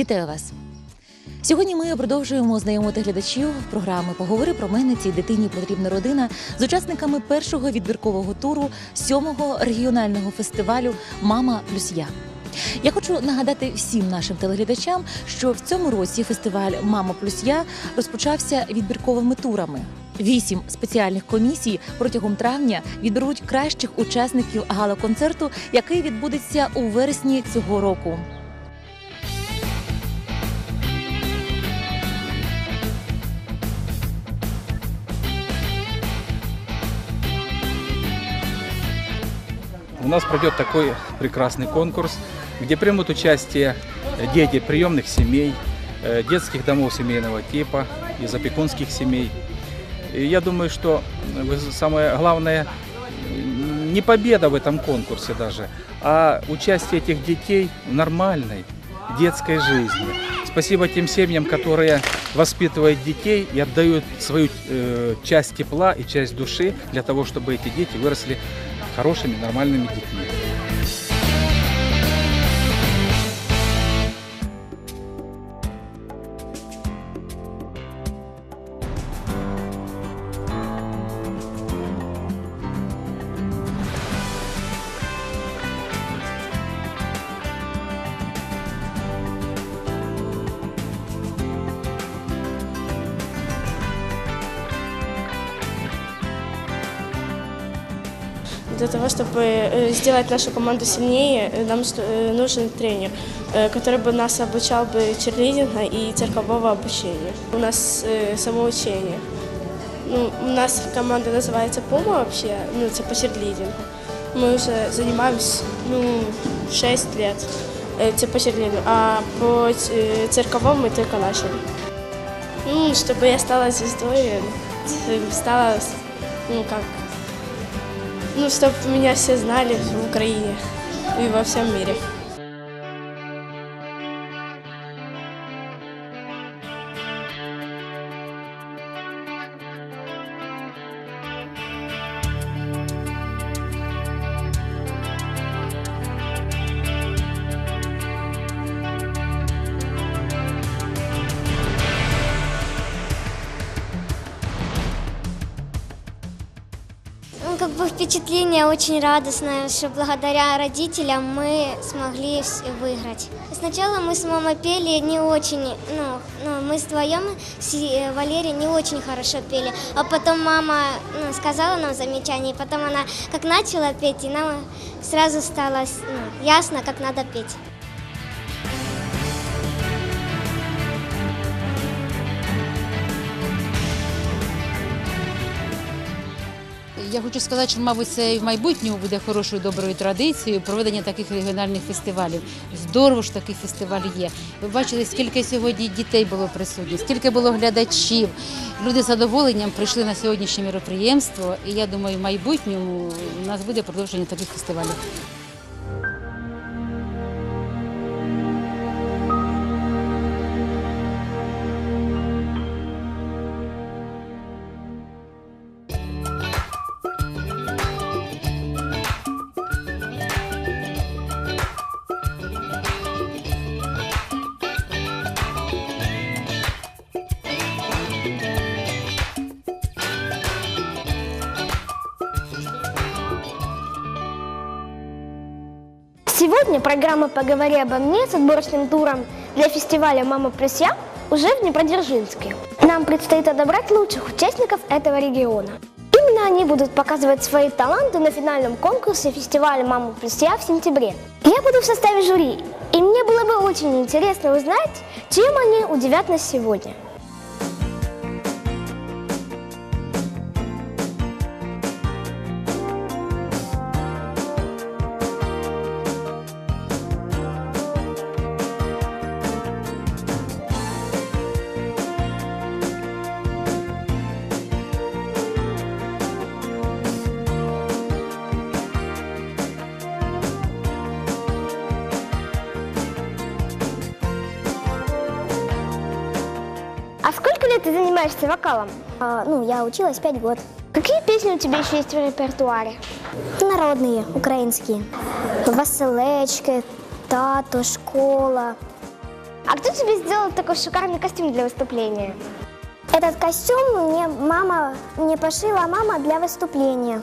Вітаю вас! Сьогодні ми продовжуємо знайомити глядачів програми Поговори про мене цій дитині потрібна родина з учасниками першого відбіркового туру сьомого регіонального фестивалю Мама плюс я. Я хочу нагадати всім нашим телеглядачам, що в цьому році фестиваль Мама плюс я розпочався відбірковими турами. Вісім спеціальних комісій протягом травня відберуть кращих учасників гала-концерту, який відбудеться у вересні цього року. Нас пройдет такой прекрасный конкурс, где примут участие дети приемных семей, э, детских домов семейного типа, из опекунских семей. И я думаю, что э, самое главное не победа в этом конкурсе даже, а участие этих детей в нормальной детской жизни. Спасибо тем семьям, которые воспитывают детей и отдают свою э, часть тепла и часть души для того, чтобы эти дети выросли хорошими, нормальными детьми. Для того, чтобы э, сделать нашу команду сильнее, э, нам э, нужен тренер, который бы нас обучал бы черлидинга и циркового обучения. У нас самоучение. Ну, у нас команда называется Пума вообще, ну, это по черлидингу. Мы уже занимаемся, ну, 6 лет, это по а по цирковому мы только начали. Ну, чтобы я стала звездой, стала, ну, как, ну, чтобы меня все знали в Украине и во всем мире. Впечатление очень радостное, что благодаря родителям мы смогли выиграть. Сначала мы с мамой пели не очень, ну, ну мы вдвоем с э, Валерией не очень хорошо пели. А потом мама ну, сказала нам замечание, и потом она как начала петь, и нам сразу стало ну, ясно, как надо петь. Я хочу сказати, що, мабуть, це і в майбутньому буде хорошою доброю традицією проведення таких регіональних фестивалів. Здорово ж такий фестиваль є. Ви бачили, скільки сьогодні дітей було присутні, скільки було глядачів. Люди з задоволенням прийшли на сьогоднішнє мероприємство. І я думаю, в майбутньому у нас буде продовження таких фестивалів. Сегодня программа «Поговори обо мне» с отборочным туром для фестиваля «Мама плюс я» уже в Днепродзержинске. Нам предстоит отобрать лучших участников этого региона. Именно они будут показывать свои таланты на финальном конкурсе фестиваля «Мама плюс я» в сентябре. Я буду в составе жюри, и мне было бы очень интересно узнать, чем они удивят нас сегодня. А ты занимаешься вокалом? ну, я училась пять год. Какие песни у тебя еще есть в репертуаре? Народные, українські. Василечки, тато, школа. А кто тебе сделал такой шикарный костюм для выступления? Этот костюм мне мама мне пошила мама для выступления.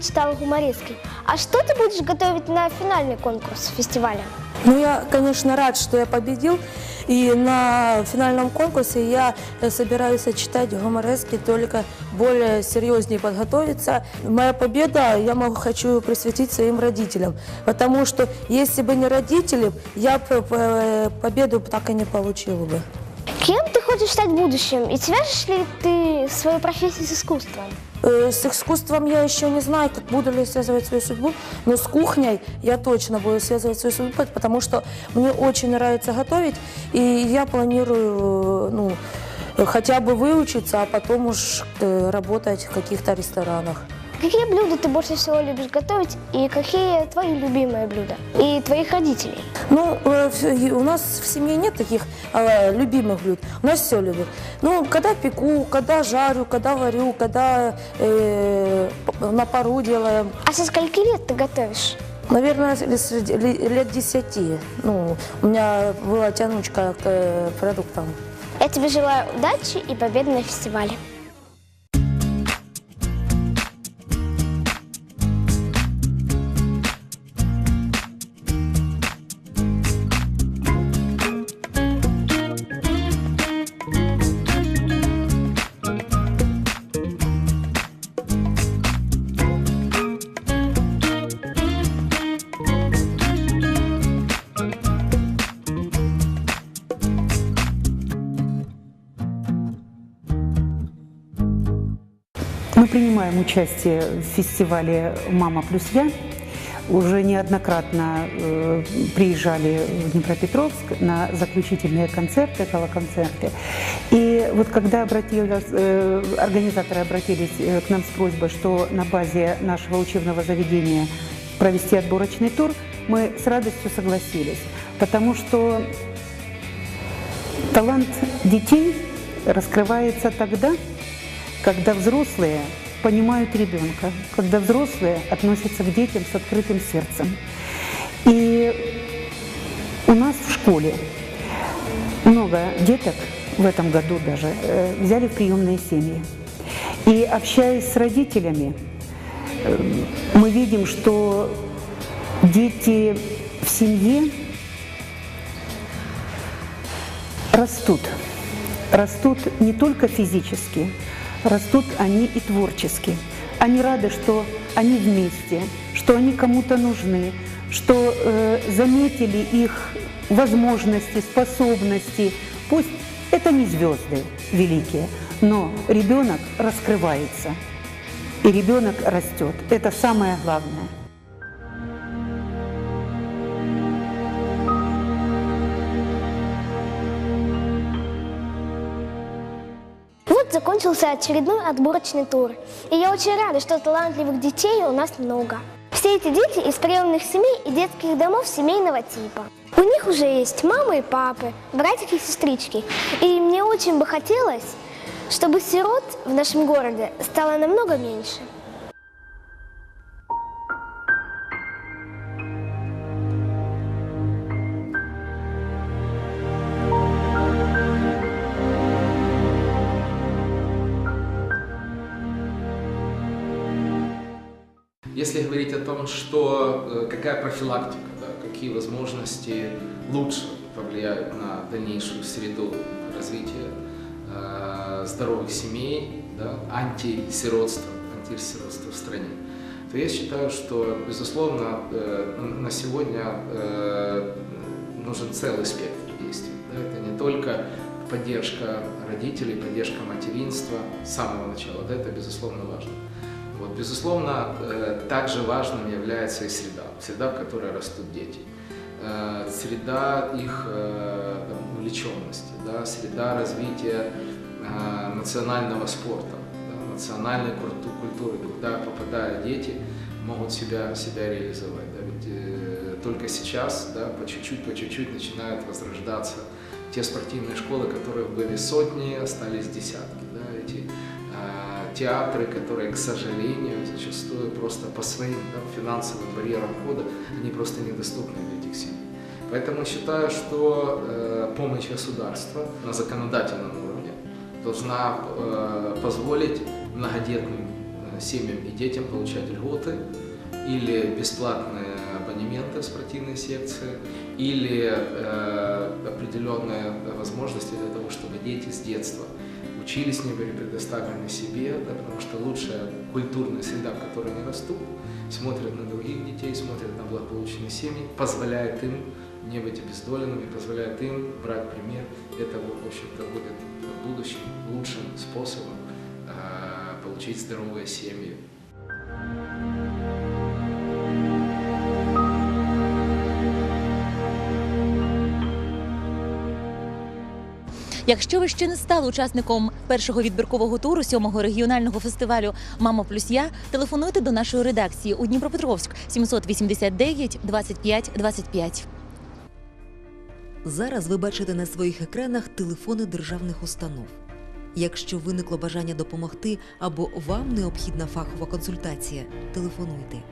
Читала гумористки. А что ты будешь готовить на финальный конкурс фестиваля? Ну, я, конечно, рад, что я победил. И на финальном конкурсе я собираюсь читать гуморески, только более серьезнее подготовиться. Моя победа я могу, хочу присвятить своим родителям. Потому что если бы не родители, я э, победу так и не получила бы. Кем ты хочешь стать в будущем? И свяжешь ли ты свою профессию с искусством? Э, С искусством я еще не знаю, как буду ли связывать свою судьбу, но с кухней я точно буду связывать свою судьбу, потому что мне очень нравится готовить, и я планирую, э, ну, хотя бы выучиться, а потом уж э, работать в каких-то ресторанах. Какие блюда ты больше всего любишь готовить и какие твои любимые блюда? И твоих родителей? Ну, э, у нас в семье нет таких э, любимых блюд. У нас все любят. Ну, когда пеку, когда жарю, когда варю, когда э, на пару делаем. А со скольки лет ты готовишь? Наверное, лет десяти. Ну, у меня была тянучка к э, продуктам. Я тебе желаю удачи и победы на фестивале. Принимаем участие в фестивале «Мама плюс я». Уже неоднократно э, приезжали в Днепропетровск на заключительные концерты, гала-концерты. И вот когда обратилась, э, организаторы обратились э, к нам с просьбой, что на базе нашего учебного заведения провести отборочный тур, мы с радостью согласились, потому что талант детей раскрывается тогда, когда взрослые понимают ребенка, когда взрослые относятся к детям с открытым сердцем. И у нас в школе много деток в этом году даже э, взяли в приемные семьи. И общаясь с родителями, э, мы видим, что дети в семье растут. Растут не только физически, растут они и творчески. Они рады, что они вместе, что они кому-то нужны, что э, заметили их возможности, способности. Пусть это не звезды великие, но ребенок раскрывается, и ребенок растет. Это самое главное. Закончился очередной отборочный тур. И я очень рада, что талантливых детей у нас много. Все эти дети из приемных семей и детских домов семейного типа. У них уже есть мамы и папы, братики и сестрички. И мне очень бы хотелось, чтобы сирот в нашем городе стало намного меньше. Если говорить о том, что э, какая профилактика, да, какие возможности лучше повлияют на дальнейшую среду развития э, здоровых семей, да, антисиротства, антисиротства в стране, то я считаю, что, безусловно, э, на сегодня э, нужен целый спектр действий. Да, это не только поддержка родителей, поддержка материнства с самого начала, да, это безусловно важно. Безусловно, э, также важным является и среда, среда, в которой растут дети. э, среда их э, там, увлеченности, да, среда развития национального спорта, да, национальной культу- культуры, куда, попадая дети, могут себя, себя реализовать. Да, ведь только сейчас, да, по чуть-чуть, по чуть-чуть начинают возрождаться те спортивные школы, которые были сотни, остались десятки. Театры, которые, к сожалению, зачастую просто по своим да, финансовым барьерам входа, они просто недоступны для этих семей. Поэтому считаю, что э, помощь государства на законодательном уровне должна э, позволить многодетным э, семьям и детям получать льготы или бесплатные абонементы в спортивные секции, или э, определенные возможности для того, чтобы дети с детства учились, не были предоставлены себе, да, потому что лучшая культурная среда, в которой они растут, смотрят на других детей, смотрят на благополучные семьи, позволяет им не быть обездоленными, позволяет им брать пример. Это, в общем-то, будет в будущем лучшим способом э, получить здоровые семьи. Якщо ви ще не стали учасником першого відбіркового туру сьомого регіонального фестивалю Мама плюс я, телефонуйте до нашої редакції у Дніпропетровськ 789 25 25. Зараз ви бачите на своїх екранах телефони державних установ. Якщо виникло бажання допомогти або вам необхідна фахова консультація, телефонуйте.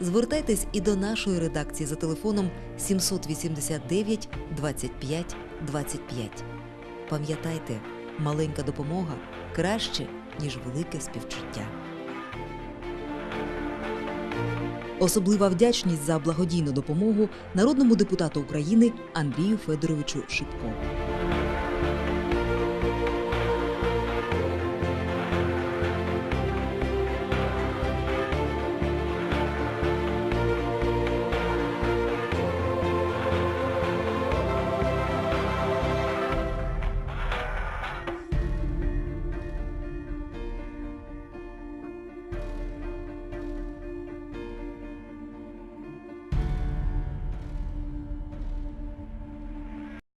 Звертайтесь і до нашої редакції за телефоном 789 25 25. Пам'ятайте, маленька допомога краще, ніж велике співчуття. Особлива вдячність за благодійну допомогу народному депутату України Андрію Федоровичу Шипко.